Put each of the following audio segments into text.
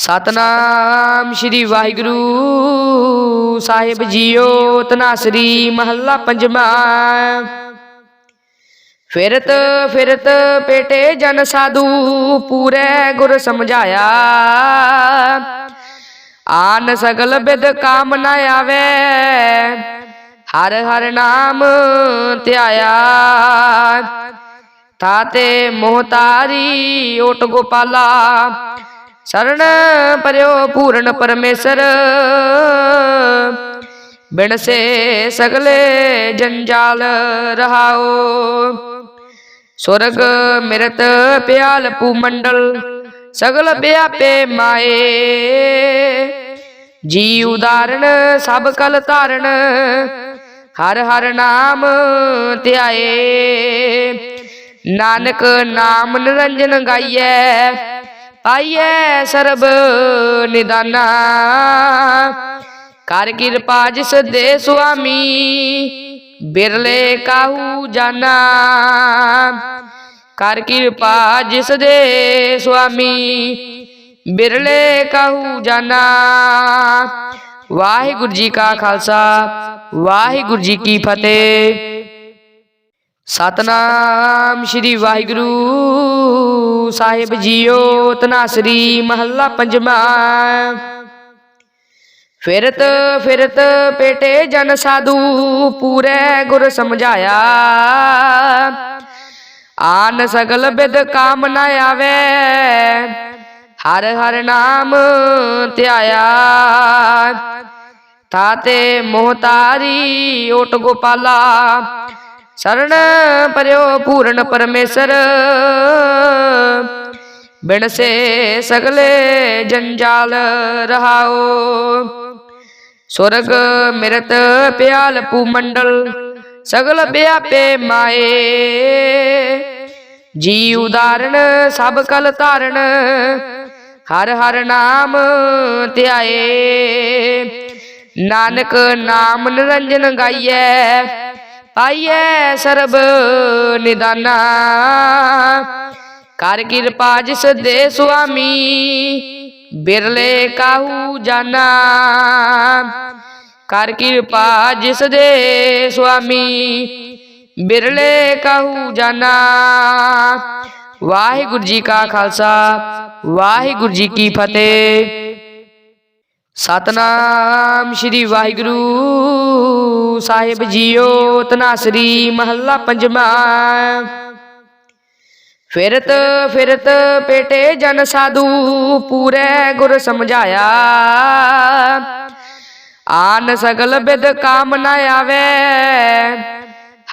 ਸਤਨਾਮ ਸ੍ਰੀ ਵਾਹਿਗੁਰੂ ਸਾਹਿਬ ਜੀਓ ਤਨਾਸਰੀ ਮਹੱਲਾ ਪੰਜਵਾਂ। ਫਿਰਤ ਫਿਰਤ ਪੇਟੇ ਜਨ ਸਾਧੂ ਪੂਰੇ ਗੁਰ ਸਮਝਾਇਆ। ਆਨ ਸਗਲ ਬਿਦ ਕਾਮ ਨ ਆਵੇ, ਹਰ ਹਰ ਨਾਮ ਧਿਆਇਆ। ਤਾਤੇ ਮੋਹਤਾਰੀ ਓਟ ਗੋਪਾਲਾ ਸਰਣ ਪਰਿਓ ਪੂਰਨ ਪਰਮੇਸ਼ਰ। ਬਿਨ ਸੇ ਸਗਲੇ ਜੰਜਾਲ ਰਹਾਓ। ਸੁਰਗ ਮਿਰਤ ਪਿਆਲ ਪੂਮੰਡਲ ਸਗਲ ਵਿਆਪੇ ਮਾਏ। ਜੀ ਉਦਾਰਣ ਸਭ ਕਲ ਧਾਰਨ ਹਰ ਹਰ ਨਾਮ ਧਿਆਏ। ਨਾਨਕ ਨਾਮ ਨਿਰੰਜਨ ਗਾਈਐ ਪਾਈਐ ਸਰਬ ਨਿਦਾਨਾ ਕਰ ਕਿਰਪਾ ਜਿਸ ਦੇ ਸੁਆਮੀ ਬਿਰਲੇ ਕਾਹੂ ਜਾਨਾ ਕਰ ਕਿਰਪਾ ਜਿਸ ਦੇ ਸੁਆਮੀ ਬਿਰਲੇ ਕਾਹੂ ਜਾਨਾ ਵਾਹਿਗੁਰੂ ਜੀ ਕਾ ਖਾਲਸਾ ਵਾਹਿਗੁਰੂ ਜੀ ਕੀ ਫਤਿਹ ਸਤਨਾਮ ਸ੍ਰੀ ਵਾਹਿਗੁਰੂ ਸਾਹਿਬ ਜੀਓ ਤਨਾਸਰੀ ਮਹੱਲਾ ਪੰਜਵਾਂ। ਫਿਰਤ ਫਿਰਤ ਪੇਟੇ ਜਨ ਸਾਧੂ ਪੂਰੇ ਗੁਰ ਸਮਝਾਇਆ। ਆਨ ਸਗਲ ਬਿਦ ਕਾਮ ਨ ਆਵੇ, ਹਰ ਹਰ ਨਾਮ ਧਿਆਇਆ। ਤਾਤੇ ਮੋਹਤਾਰੀ ਓਟ ਗੋਪਾਲਾ ਸਰਣ ਪਰਿਓ ਪੂਰਨ ਪਰਮੇਸ਼ਰ। ਬਿਨ ਸੇ ਸਗਲੇ ਜੰਜਾਲ ਰਹਾਓ। ਸੁਰਗ ਮਿਰਤ ਪਿਆਲ ਪੂ ਮੰਡਲ ਸਗਲ ਵਿਆਪੇ ਮਾਏ। ਜੀ ਉਦਾਰਣ ਸਭ ਕਲ ਧਾਰਨ ਹਰ ਹਰ ਨਾਮ ਧਿਆਏ। ਨਾਨਕ ਨਾਮ ਨਿਰੰਜਨ ਗਾਈਐ ਪਾਈਐ ਸਰਬ ਨਿਦਾਨਾ ਕਰ ਕਿਰਪਾ ਜਿਸ ਦੇ ਸੁਆਮੀ ਬਿਰਲੇ ਕਾਹੂ ਜਾਨਾ ਕਰ ਕਿਰਪਾ ਜਿਸ ਦੇ ਸੁਆਮੀ ਬਿਰਲੇ ਕਾਹੂ ਜਾਨਾ ਵਾਹਿਗੁਰੂ ਜੀ ਕਾ ਖਾਲਸਾ ਵਾਹਿਗੁਰੂ ਜੀ ਕੀ ਫਤਿਹ ਸਤਨਾਮ ਸ੍ਰੀ ਵਾਹਿਗੁਰੂ ਸਾਹਿਬ ਜੀਓ ਤਨਾਸਰੀ ਮਹੱਲਾ ਪੰਜਵਾਂ। ਫਿਰਤ ਫਿਰਤ ਪੇਟੇ ਜਨ ਸਾਧੂ ਪੂਰੇ ਗੁਰ ਸਮਝਾਇਆ। ਆਨ ਸਗਲ ਬਿਦ ਕਾਮ ਨ ਆਵੇ,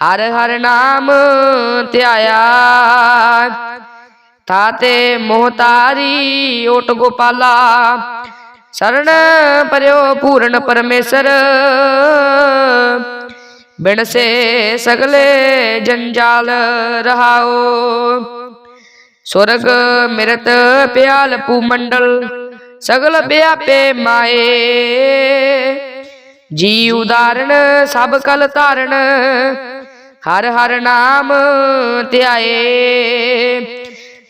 ਹਰ ਹਰ ਨਾਮ ਧਿਆਇਆ। ਤਾਤੇ ਮੋਹਤਾਰੀ ਓਟ ਗੋਪਾਲਾ ਸਰਣ ਪਰਿਓ ਪੂਰਨ ਪਰਮੇਸ਼ਰ। ਬਿਨ ਸੇ ਸਗਲੇ ਜੰਜਾਲ ਰਹਾਓ। ਸੁਰਗ ਮਿਰਤ ਪਿਆਲ ਪੂ ਮੰਡਲ ਸਗਲ ਵਿਆਪੇ ਮਾਏ। ਜੀ ਉਦਾਰਣ ਸਭ ਕਲ ਧਾਰਨ ਹਰ ਹਰ ਨਾਮ ਧਿਆਏ।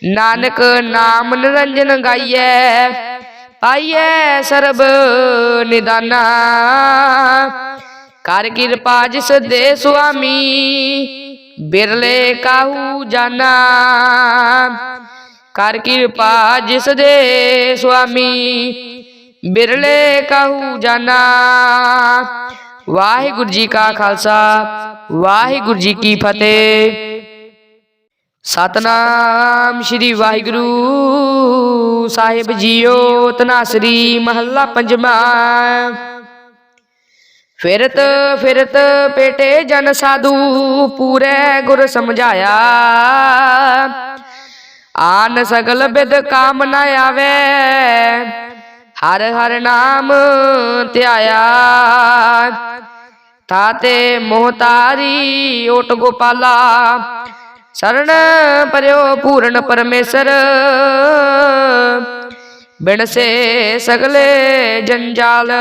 ਨਾਨਕ ਨਾਮ ਨਿਰੰਜਨ ਗਾਈਐ ਪਾਈਐ ਸਰਬ ਨਿਦਾਨਾ ਕਰ ਕਿਰਪਾ ਜਿਸ ਦੇ ਸੁਆਮੀ ਬਿਰਲੇ ਕਾਹੂ ਜਾਨਾ ਕਰ ਕਿਰਪਾ ਜਿਸ ਦੇ ਸੁਆਮੀ ਬਿਰਲੇ ਕਾਹੂ ਜਾਨਾ ਵਾਹਿਗੁਰੂ ਜੀ ਕਾ ਖਾਲਸਾ ਵਾਹਿਗੁਰੂ ਜੀ ਕੀ ਫਤਿਹ ਸਤਨਾਮ ਸ੍ਰੀ ਵਾਹਿਗੁਰੂ ਸਾਹਿਬ ਜੀਓ ਤਨਾਸਰੀ ਮਹੱਲਾ ਪੰਜਵਾਂ। ਫਿਰਤ ਫਿਰਤ ਪੇਟੇ ਜਨ ਸਾਧੂ ਪੂਰੇ ਗੁਰ ਸਮਝਾਇਆ। ਆਨ ਸਗਲ ਬਿਦ ਕਾਮ ਨ ਆਵੇ, ਹਰ ਹਰ ਨਾਮ ਧਿਆਇਆ। ਤਾਤੇ ਮੋਹਤਾਰੀ ਓਟ ਗੋਪਾਲਾ ਸਰਣ ਪਰਿਓ ਪੂਰਨ ਪਰਮੇਸ਼ਰ। ਬਿਨ ਸੇ ਸਗਲੇ ਜੰਜਾਲ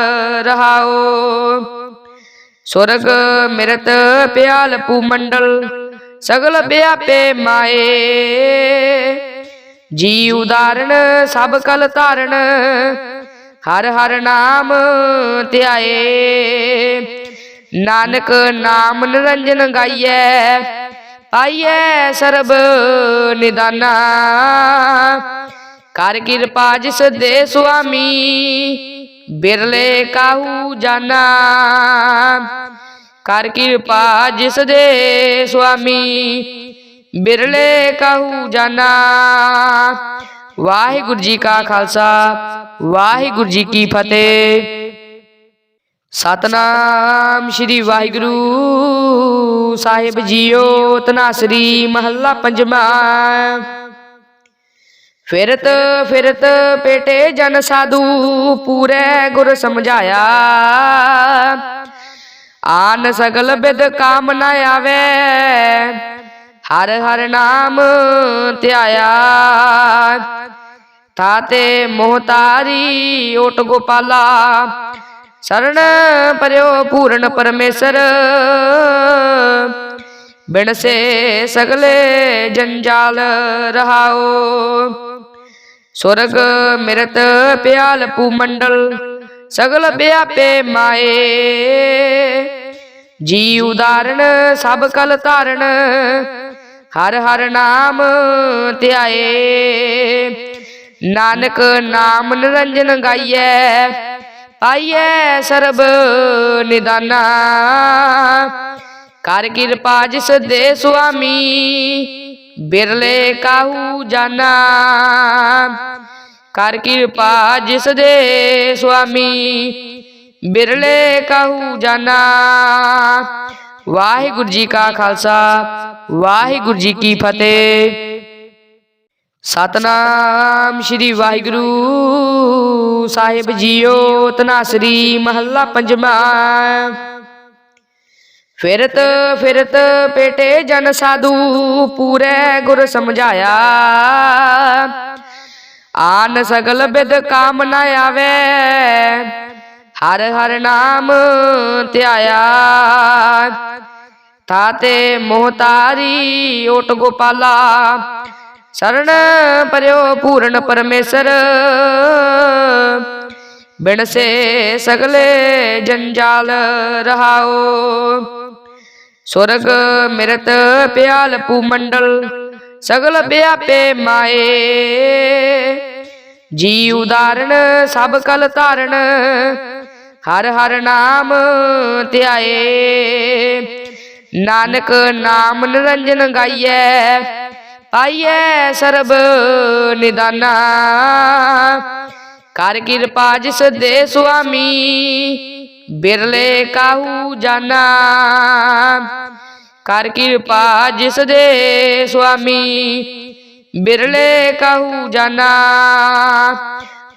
ਰਹਾਓ। ਸੁਰਗ ਮਿਰਤ ਪਿਆਲ ਪੂਮੰਡਲ ਸਗਲ ਵਿਆਪੇ ਮਾਏ। ਜੀ ਉਦਾਹਰਣ, ਸਭ ਕਲ ਧਾਰਨ ਹਰ ਹਰ ਨਾਮ ਧਿਆਏ। ਨਾਨਕ ਨਾਮ ਨਿਰੰਜਨ ਗਾਈਐ ਪਾਈਐ ਸਰਬ ਨਿਦਾਨਾ ਕਰ ਕਿਰਪਾ ਜਿਸ ਦੇ ਸੁਆਮੀ ਬਿਰਲੇ ਕਾਹੂ ਜਾਨਾ ਕਰ ਕਿਰਪਾ ਜਿਸ ਦੇ ਸੁਆਮੀ ਬਿਰਲੇ ਕਾਹੂ ਜਾਨਾ ਵਾਹਿਗੁਰੂ ਜੀ ਕਾ ਖਾਲਸਾ ਵਾਹਿਗੁਰੂ ਜੀ ਕੀ ਫਤਿਹ ਸਤਨਾਮ ਸ੍ਰੀ ਵਾਹਿਗੁਰੂ ਸਾਹਿਬ ਜੀਓ ਤਨਾਸਰੀ ਮਹੱਲਾ ਪੰਜਵਾਂ। ਫਿਰਤ ਫਿਰਤ ਪੇਟੇ ਜਨ ਸਾਧੂ, ਪੂਰੇ ਗੁਰ ਸਮਝਾਇਆ। ਆਨ ਸਗਲ ਬਿਦ ਕਾਮ ਨ ਆਵੇ, ਹਰ ਹਰ ਨਾਮ ਧਿਆਇਆ। ਤਾਤੇ ਮੋਹਤਾਰੀ ਓਟ ਗੋਪਾਲਾ ਸਰਣ ਪਰਿਓ ਪੂਰਨ ਪਰਮੇਸ਼ਰ। ਬਿਨ ਸੇ ਸਗਲੇ ਜੰਜਾਲ ਰਹਾਓ। ਸੁਰਗ ਮਿਰਤ ਪਿਆਲ ਪੂਮੰਡਲ ਸਗਲ ਵਿਆਪੇ ਮਾਏ। ਜੀ ਉਦਾਹਰਣ, ਸਭ ਕਲ ਧਾਰਨ ਹਰ ਹਰ ਨਾਮ ਧਿਆਏ। ਨਾਨਕ ਨਾਮ ਨਿਰੰਜਨ ਗਾਈਐ ਪਾਈਐ ਸਰਬ ਨਿਦਾਨਾ ਕਰ ਕਿਰਪਾ ਜਿਸ ਦੇ ਸੁਆਮੀ ਬਿਰਲੇ ਕਾਹੂ ਜਾਨਾ ਕਰ ਕਿਰਪਾ ਜਿਸ ਦੇ ਸੁਆਮੀ ਬਿਰਲੇ ਕਾਹੂ ਜਾਨਾ ਵਾਹਿਗੁਰੂ ਜੀ ਕਾ ਖਾਲਸਾ ਵਾਹਿਗੁਰੂ ਜੀ ਕੀ ਫਤਿਹ ਸਤਨਾਮ ਸ੍ਰੀ ਵਾਹਿਗੁਰੂ ਸਾਹਿਬ ਜੀਓ ਤਨਾਸਰੀ ਮਹੱਲਾ ਪੰਜਵਾਂ। ਫਿਰਤ ਫਿਰਤ ਪੇਟੇ ਜਨ ਸਾਧੂ, ਪੂਰੇ ਗੁਰ ਸਮਝਾਇਆ। ਆਨ ਸਗਲ ਬਿਦ ਕਾਮ ਨ ਆਵੇ, ਹਰ ਹਰ ਨਾਮ ਧਿਆਇਆ। ਤਾਤੇ ਮੋਹਤਾਰੀ ਓਟ ਗੋਪਾਲਾ ਸਰਣ ਪਰਿਓ ਪੂਰਨ ਪਰਮੇਸ਼ਰ। ਬਿਨ ਸੇ ਸਗਲੇ ਜੰਜਾਲ ਰਹਾਓ। ਸੁਰਗ ਮਿਰਤ ਪਿਆਲ ਪੂਮੰਡਲ ਸਗਲ ਵਿਆਪੇ ਮਾਏ। ਜੀ ਉਦਾਹਰਣ, ਸਭ ਕਲ ਧਾਰਨ ਹਰ ਹਰ ਨਾਮ ਧਿਆਏ। ਨਾਨਕ ਨਾਮ ਨਿਰੰਜਨ ਗਾਈਐ ਪਾਈਐ ਸਰਬ ਨਿਦਾਨਾ ਕਰ ਕਿਰਪਾ ਜਿਸ ਦੇ ਸੁਆਮੀ ਬਿਰਲੇ ਕਾਹੂ ਜਾਨਾ ਕਰ ਕਿਰਪਾ ਜਿਸ ਦੇ ਸੁਆਮੀ ਬਿਰਲੇ ਕਾਹੂ ਜਾਨਾ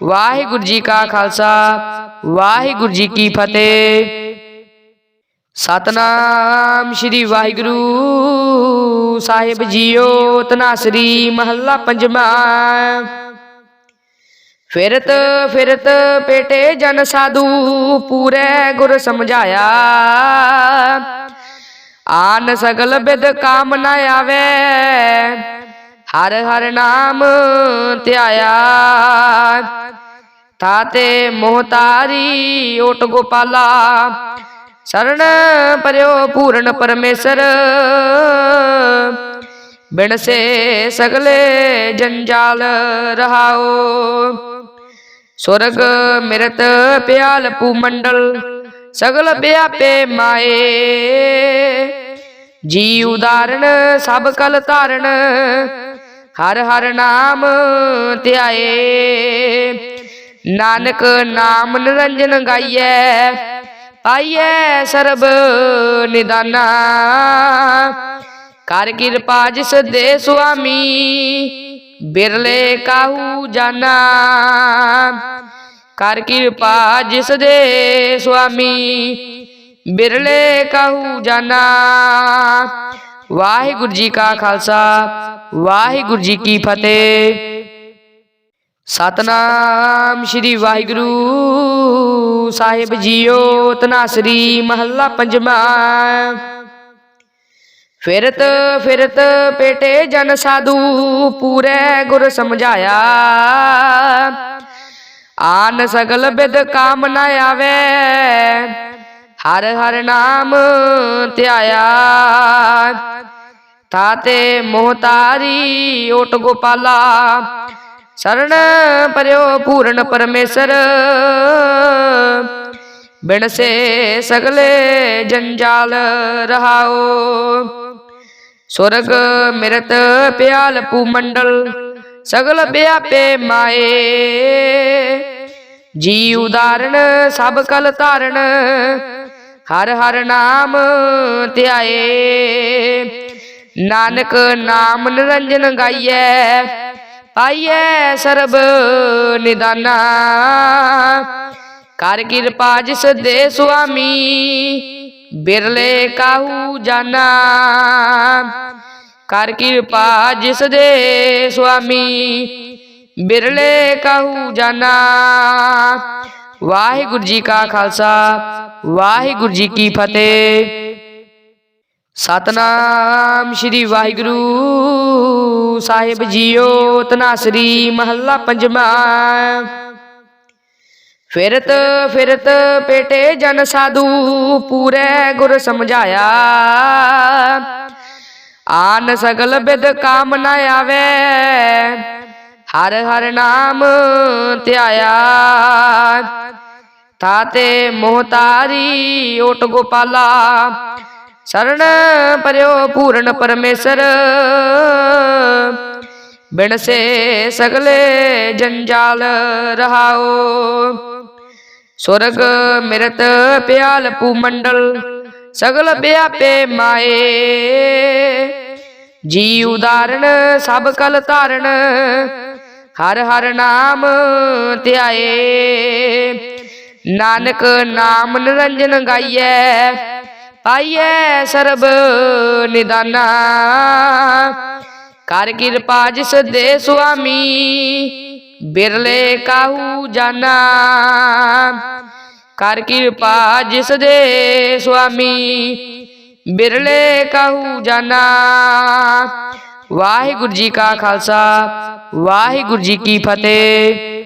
ਵਾਹਿਗੁਰੂ ਜੀ ਕਾ ਖਾਲਸਾ ਵਾਹਿਗੁਰੂ ਜੀ ਕੀ ਫਤਿਹ ਸਤਨਾਮ ਸ੍ਰੀ ਵਾਹਿਗੁਰੂ ਸਾਹਿਬ ਜੀਓ ਤਨਾਸਰੀ ਮਹੱਲਾ ਪੰਜਵਾਂ। ਫਿਰਤ ਫਿਰਤ ਪੇਟੇ ਜਨ ਸਾਧੂ, ਪੂਰੇ ਗੁਰ ਸਮਝਾਇਆ। ਆਨ ਸਗਲ ਬਿਦ ਕਾਮ ਨ ਆਵੇ, ਹਰ ਹਰ ਨਾਮ ਧਿਆਇਆ। ਤਾਤੇ ਮੋਹਤਾਰੀ ਓਟ ਗੋਪਾਲਾ ਸਰਣ ਪਰਿਓ ਪੂਰਨ ਪਰਮੇਸ਼ਰ। ਬਿਨ ਸੇ ਸਗਲੇ ਜੰਜਾਲ ਰਹਾਓ। ਸੁਰਗ ਮਿਰਤ ਪਿਆਲ ਪੂ ਮੰਡਲ ਸਗਲ ਵਿਆਪੇ ਮਾਏ। ਜੀ ਉਦਾਹਰਣ, ਸਭ ਕਲ ਧਾਰਨ ਹਰ ਹਰ ਨਾਮ ਧਿਆਏ। ਨਾਨਕ ਨਾਮ ਨਿਰੰਜਨ ਗਾਈਐ ਪਾਈਐ ਸਰਬ ਨਿਦਾਨਾ ਕਰ ਕਿਰਪਾ ਜਿਸ ਦੇ ਸੁਆਮੀ ਬਿਰਲੇ ਕਾਹੂ ਜਾਨਾ ਕਰ ਕਿਰਪਾ ਜਿਸ ਦੇ ਸੁਆਮੀ ਬਿਰਲੇ ਕਾਹੂ ਜਾਨਾ ਵਾਹਿਗੁਰੂ ਜੀ ਕਾ ਖਾਲਸਾ ਵਾਹਿਗੁਰੂ ਜੀ ਕੀ ਫਤਿਹ ਸਤਨਾਮ ਸ੍ਰੀ ਵਾਹਿਗੁਰੂ ਸਾਹਿਬ ਜੀਓ ਤਨਾਸਰੀ ਮਹੱਲਾ ਪੰਜਵਾਂ। ਫਿਰਤ ਫਿਰਤ ਪੇਟੇ ਜਨ ਸਾਧੂ, ਪੂਰੇ ਗੁਰ ਸਮਝਾਇਆ। ਆਨ ਸਗਲ ਬਿਦ ਕਾਮ ਨ ਆਵੇ, ਹਰ ਹਰ ਨਾਮ ਧਿਆਇਆ। ਤਾਤੇ ਮੋਹਤਾਰੀ ਓਟ ਗੋਪਾਲਾ ਸਰਣ ਪਰਿਓ ਪੂਰਨ ਪਰਮੇਸ਼ਰ। ਬਿਨ ਸੇ ਸਗਲੇ ਜੰਜਾਲ ਰਹਾਓ। ਸੁਰਗ ਮਿਰਤ ਪਿਆਲ ਪੂ ਮੰਡਲ ਸਗਲ ਵਿਆਪੇ ਮਾਏ। ਜੀ ਉਦਾਰਣ ਸਭ ਕਲ ਧਾਰਣ, ਹਰ ਹਰ ਨਾਮ ਧਿਆਏ। ਨਾਨਕ ਨਾਮ ਨਿਰੰਜਨ ਗਾਈਐ ਪਾਈਐ ਸਰਬ ਨਿਦਾਨਾ ਕਰ ਕਿਰਪਾ ਜਿਸ ਦੇ ਸੁਆਮੀ ਬਿਰਲੇ ਕਾਹੂ ਜਾਨਾ ਕਰ ਕਿਰਪਾ ਜਿਸ ਦੇ ਸੁਆਮੀ ਬਿਰਲੇ ਕਾਹੂ ਜਾਨਾ ਵਾਹਿਗੁਰੂ ਜੀ ਕਾ ਖਾਲਸਾ ਵਾਹਿਗੁਰੂ ਜੀ ਕੀ ਫਤਿਹ ਸਤਨਾਮ ਸ਼੍ਰੀ ਵਾਹਿਗੁਰੂ ਸਾਹਿਬ ਜੀਓ ਤਨਾਸਰੀ ਮਹੱਲਾ ਪੰਜਵਾਂ। ਫਿਰਤ ਫਿਰਤ ਪੇਟੇ ਜਨ ਸਾਧੂ ਪੂਰੇ ਗੁਰ ਸਮਝਾਇਆ। ਆਨ ਸਗਲ ਬਿਦ ਕਾਮ ਨ ਆਵੇ, ਹਰ ਹਰ ਨਾਮ ਧਿਆਇਆ। ਤਾਤੇ ਮੋਹਤਾਰੀ ਓਟ ਗੋਪਾਲਾ ਸਰਣ ਪਰਿਓ ਪੂਰਨ ਪਰਮੇਸ਼ਰ। ਬਿਨ ਸੇ ਸਗਲੇ ਜੰਜਾਲ ਰਹਾਓ। ਸੁਰਗ ਮਿਰਤ ਪਿਆਲ ਪੂ ਮੰਡਲ ਸਗਲ ਵਿਆਪੇ ਮਾਏ। ਜੀ ਉਦਾਰਣ ਸਭ ਕਲ ਧਾਰਣ, ਹਰ ਹਰ ਨਾਮ ਧਿਆਏ। ਨਾਨਕ ਨਾਮ ਨਿਰੰਜਨ ਗਾਈਐ ਪਾਈਐ ਸਰਬ ਨਿਦਾਨਾ ਕਰ ਕਿਰਪਾ ਜਿਸ ਦੇ ਸੁਆਮੀ ਬਿਰਲੇ ਕਾਹੂ ਜਾਨਾ ਕਰ ਕਿਰਪਾ ਜਿਸ ਦੇ ਸੁਆਮੀ ਬਿਰਲੇ ਕਾਹੂ ਜਾਨਾ ਵਾਹਿਗੁਰੂ ਜੀ ਕਾ ਖਾਲਸਾ ਵਾਹਿਗੁਰੂ ਜੀ ਕੀ ਫਤਿਹ